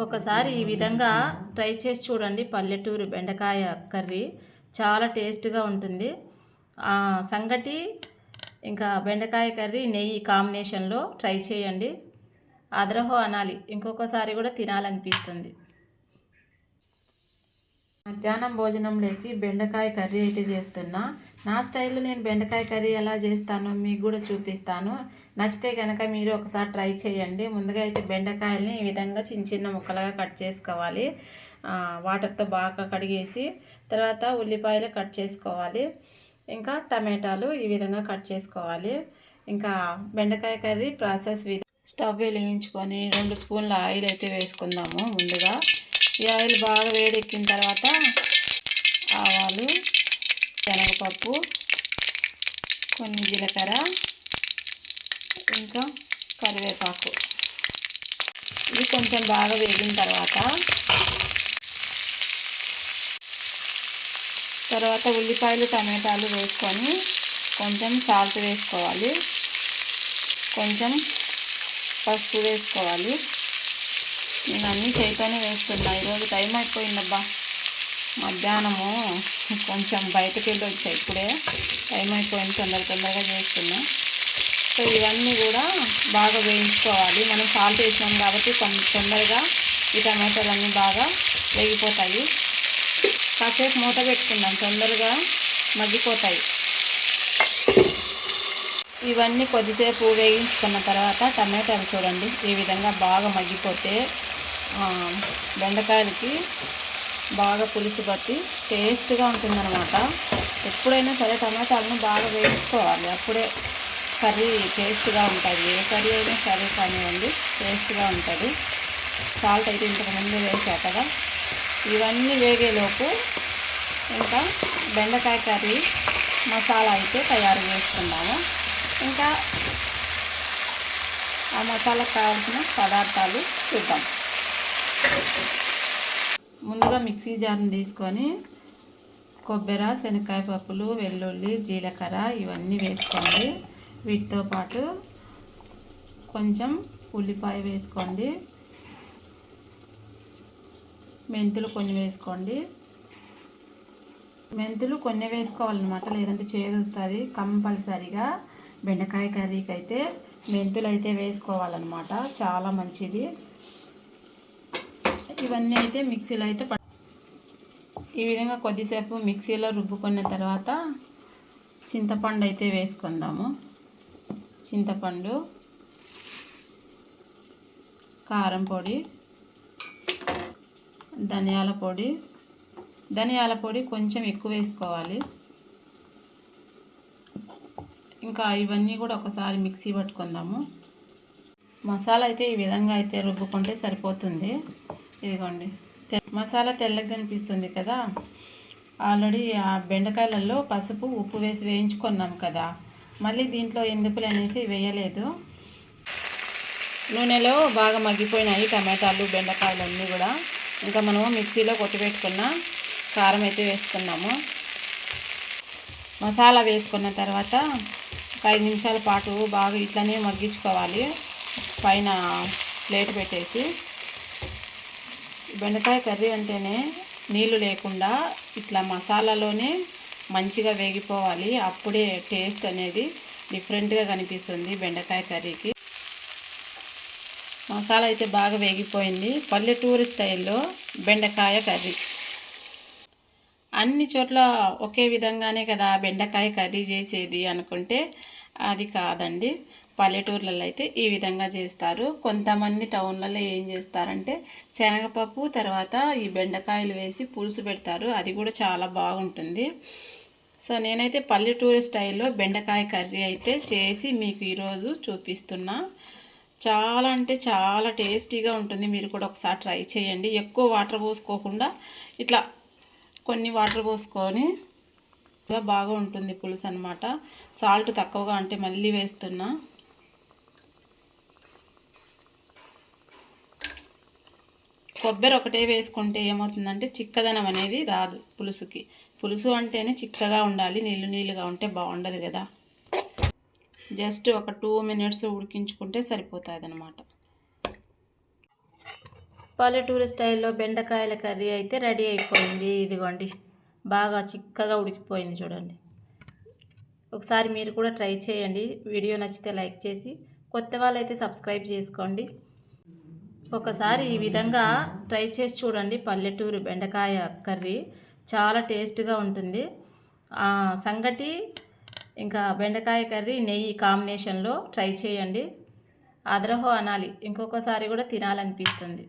ఒకసారి ఈ విధంగా ట్రై చేసి చూడండి పల్లెటూరు బెండకాయ కర్రీ. చాలా టేస్ట్గా ఉంటుంది. ఆ, సంగటి ఇంకా బెండకాయ కర్రీ నెయ్యి కాంబినేషన్లో ట్రై చేయండి. అదరహో అనాలి. ఇంకొకసారి కూడా తినాలనిపిస్తుంది. మధ్యాహ్నం భోజనంలోకి బెండకాయ కర్రీ అయితే చేస్తున్నా. నా స్టైల్లో నేను బెండకాయ కర్రీ ఎలా చేస్తానో మీకు కూడా చూపిస్తాను. నచ్చితే కనుక మీరు ఒకసారి ట్రై చేయండి. ముందుగా అయితే బెండకాయల్ని ఈ విధంగా చిన్న చిన్న ముక్కలుగా కట్ చేసుకోవాలి. వాటర్తో బాగా కడిగేసి తర్వాత ఉల్లిపాయలు కట్ చేసుకోవాలి. ఇంకా టమాటాలు ఈ విధంగా కట్ చేసుకోవాలి. ఇంకా బెండకాయ కర్రీ ప్రాసెస్ విధి స్టవ్ వెలిగించుకొని రెండు స్పూన్ల ఆయిల్ అయితే వేసుకుందాము ముందుగా. ఈ ఆయిల్ బాగా వేడెక్కిన తర్వాత ఆవాలు శనగపప్పు కొన్ని జీలకర్ర ఇంకా కరివేపాకు. ఇది కొంచెం బాగా వేగిన తర్వాత తర్వాత ఉల్లిపాయలు టమాటాలు వేసుకొని కొంచెం సాల్ట్ వేసుకోవాలి. కొంచెం పసుపు వేసుకోవాలి. నేను అన్నీ చేయితోనే వేస్తున్నా. ఈరోజు టైం అయిపోయిందబ్బా. మధ్యాహ్నము కొంచెం బయటకు వెళ్ళి వచ్చాయి ఇప్పుడే టైం అయిపోయింది. తొందర తొందరగా చేస్తున్నా. సో ఇవన్నీ కూడా బాగా వేయించుకోవాలి. మనం సాల్ట్ వేసినాం కాబట్టి తొందరగా ఈ టమాటాలు అన్నీ బాగా వేగిపోతాయి. కాసేపు మూత పెట్టుకుందాం. తొందరగా మగ్గిపోతాయి. ఇవన్నీ కొద్దిసేపు వేయించుకున్న తర్వాత టమాటాలు చూడండి. ఈ విధంగా బాగా మగ్గిపోతే బెండకాయలకి బాగా పులుసు పట్టి టేస్ట్గా ఉంటుందన్నమాట. ఎప్పుడైనా సరే టమాటాలను బాగా వేయించుకోవాలి. అప్పుడే కర్రీ టేస్ట్గా ఉంటుంది. ఏ కర్రీ అయినా సరే కానివ్వండి టేస్ట్గా ఉంటుంది. సాల్ట్ అయితే ఇంతకు ముందు వేసా కదా. ఇవన్నీ వేగేలోపు ఇంకా బెండకాయ కర్రీ మసాలా అయితే తయారు చేసుకున్నాము ఇంకా ఆ మసాలాకు కావాల్సిన పదార్థాలు చూద్దాం. ముందుగా మిక్సీ జార్ని తీసుకొని కొబ్బరి శనక్కాయ పప్పులు వెల్లుల్లి జీలకర్ర ఇవన్నీ వేసుకోండి. వీటితో పాటు కొంచెం ఉల్లిపాయ వేసుకోండి. మెంతులు కొన్ని వేసుకోండి. మెంతులు కొన్ని వేసుకోవాలన్నమాట లేదంటే చేదు వస్తుంది. కంపల్సరిగా బెండకాయ కర్రీకి అయితే మెంతులు అయితే వేసుకోవాలన్నమాట చాలా మంచిది. ఇవన్నీ అయితే మిక్సీలో అయితే ఈ విధంగా కొద్దిసేపు మిక్సీలో రుబ్బుకున్న తర్వాత చింతపండు అయితే వేసుకుందాము. చింతపండు కారం పొడి ధనియాల పొడి. ధనియాల పొడి కొంచెం ఎక్కువ వేసుకోవాలి. ఇంకా ఇవన్నీ కూడా ఒకసారి మిక్సీ పట్టుకుందాము. మసాలా అయితే ఈ విధంగా అయితే రుబ్బుకుంటే సరిపోతుంది. ఇదిగోండి. తె- మసాలా తెల్లగా కనిపిస్తుంది కదా. ఆల్రెడీ ఆ బెండకాయలలో పసుపు ఉప్పు వేసి వేయించుకున్నాం కదా. మళ్ళీ దీంట్లో ఎందుకులు అనేసి వేయలేదు. నూనెలో బాగా మగ్గిపోయినాయి టమాటాలు బెండకాయలు అన్నీ కూడా. ఇంకా మనము మిక్సీలో కొట్టిపెట్టుకున్న కారం అయితే వేసుకున్నాము. మసాలా వేసుకున్న తర్వాత ఒక ఐదు నిమిషాల పాటు బాగా ఇట్లనే మగ్గించుకోవాలి. పైన ప్లేట్ పెట్టేసి. బెండకాయ కర్రీ అంటేనే నీళ్ళు లేకుండా ఇట్లా మసాలాలోనే మంచిగా వేగిపోవాలి. అప్పుడే టేస్ట్ అనేది డిఫరెంట్గా కనిపిస్తుంది బెండకాయ కర్రీకి. మసాలా అయితే బాగా వేగిపోయింది. పల్లెటూరు స్టైల్లో బెండకాయ కర్రీ. అన్ని చోట్ల ఒకే విధంగానే కదా బెండకాయ కర్రీ చేసేది అనుకుంటే అది కాదండి. పల్లెటూర్లలో అయితే ఈ విధంగా చేస్తారు. కొంతమంది టౌన్లలో ఏం చేస్తారంటే శనగపప్పు తర్వాత ఈ బెండకాయలు వేసి పులుసు పెడతారు. అది కూడా చాలా బాగుంటుంది. సో నేనైతే పల్లెటూరి స్టైల్లో బెండకాయ కర్రీ అయితే చేసి మీకు ఈరోజు చూపిస్తున్నా. చాలా అంటే చాలా టేస్టీగా ఉంటుంది. మీరు కూడా ఒకసారి ట్రై చేయండి. ఎక్కువ వాటర్ పోసుకోకుండా ఇట్లా కొన్ని వాటర్ పోసుకొని బాగా ఉంటుంది పులుసు అనమాట సాల్ట్ తక్కువగా అంటే మళ్ళీ వేస్తున్నా. కొబ్బరి ఒకటే వేసుకుంటే ఏమవుతుందంటే చిక్కదనం అనేది రాదు పులుసుకి. పులుసు అంటేనే చిక్కగా ఉండాలి నీళ్ళు నీళ్ళుగా ఉంటే బాగుండదు కదా. జస్ట్ ఒక టూ మినిట్స్ ఉడికించుకుంటే సరిపోతుంది అనమాట పల్లెటూరు స్టైల్లో బెండకాయల కర్రీ అయితే రెడీ అయిపోయింది. ఇదిగోండి బాగా చిక్కగా ఉడికిపోయింది చూడండి. ఒకసారి మీరు కూడా ట్రై చేయండి. వీడియో నచ్చితే లైక్ చేసి కొత్త వాళ్ళైతే సబ్స్క్రైబ్ చేసుకోండి. ఒకసారి ఈ విధంగా ట్రై చేసి చూడండి పల్లెటూరు బెండకాయ కర్రీ. చాలా టేస్ట్గా ఉంటుంది. ఆ, సంగటి ఇంకా బెండకాయ కర్రీ నెయ్యి కాంబినేషన్లో ట్రై చేయండి. అదరహో అనాలి. ఇంకొకసారి కూడా తినాలనిపిస్తుంది.